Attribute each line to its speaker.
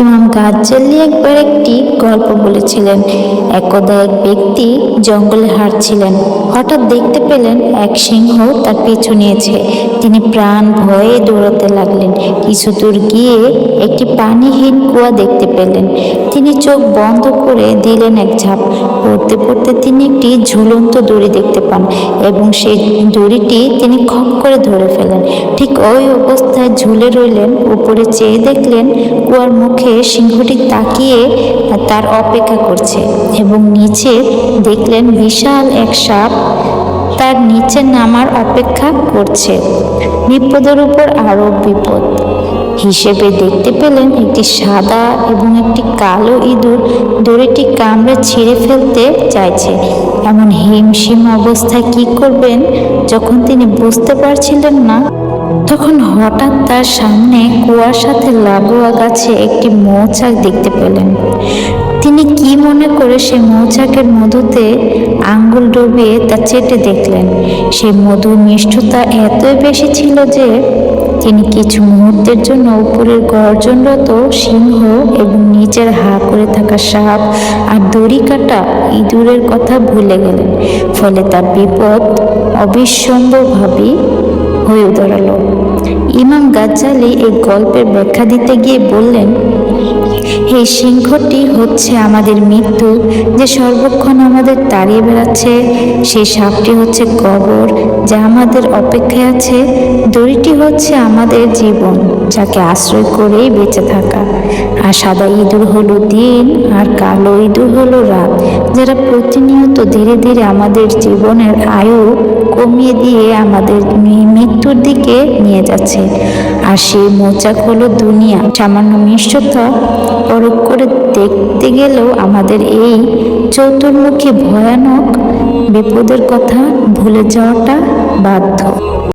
Speaker 1: ইমাম গাজ্জালি একবার একটি গল্প বলেছিলেন। একদা এক ব্যক্তি জঙ্গলে হাঁটছিলেন। হঠাৎ দেখতে পেলেন এক সিংহ তার পিছু নিয়েছে। তিনি প্রাণ ভয়ে দৌড়াতে লাগলেন। কিছু দূর গিয়ে একটি পানিহীন কুয়া দেখতে পেলেন। তিনি চোখ বন্ধ করে দিলেন এক ঝাঁপ। পড়তে পড়তে তিনি একটি ঝুলন্ত দড়ি দেখতে পান এবং সেই দড়িটি তিনি খপ করে ধরে ফেলেন। ঠিক ওই অবস্থায় ঝুলে রইলেন। উপরে চেয়ে দেখলেন কুয়ার মুখে সিংহটি তাকিয়ে তার অপেক্ষা করছে এবং নিচে দেখলেন বিশাল এক সাপ। তার নিচে নামার অপেক্ষা করছে। বিপদের উপর আরও বিপদ। হিসেবে দেখতে পেলেন একটি সাদা এবং একটি কালো ইঁদুর দড়িটি কামড়ে ছিঁড়ে ফেলতে চাইছে। এমন হিমশিম অবস্থায় কি করবেন যখন তিনি বুঝতে পারছিলেন না? তখন হঠাৎ তার সামনে কুয়ার সাথে লাগোয়া গাছে একটি মৌচাক দেখতে পেলেন। তিনি কি মনে করে সে মৌচাকের মধুতে আঙ্গুল ডুবিয়ে তা চেটে দেখলেন? সেই মধুর মিষ্টতা এতই বেশি ছিল যে তিনি কিছু মুহূর্তের জন্য উপরের গর্জনরত সিংহ এবং নিচের হা করে থাকা সাপ আর দড়ি কাটা ইঁদুরের কথা ভুলে গেলেন। ফলে তার বিপদ অবিসম্ভবভাবেই হয়ে দাঁড়াল ইমাম গাজ্জালি এই গল্পের ব্যাখ্যা দিতে গিয়ে বললেন এই সিংহটি হচ্ছে আমাদের মৃত্যু, যে সর্বক্ষণ আমাদের তাড়িয়ে বেড়াচ্ছে সেই সাপটি হচ্ছে কবর যা আমাদের অপেক্ষায় আছে, দড়িটি হচ্ছে আমাদের জীবন, যাকে আশ্রয় করেই বেঁচে থাকা। আর সাদা ইঁদুর হলো দিন, আর কালো ইঁদুর হলো রাত, যারা প্রতিনিয়ত ধীরে ধীরে আমাদের জীবনের আয়ু কমিয়ে দিয়ে আমাদের মৃত্যুর দিকে নিয়ে যাচ্ছে। আর সেই মোচাক হলো দুনিয়া। সামান্য মিষ্টতা পরক করে দেখতে গেলেও আমাদের এই চতুর্মুখী ভয়ানক বিপদের কথা ভুলে যাওয়াটা বাধ্য।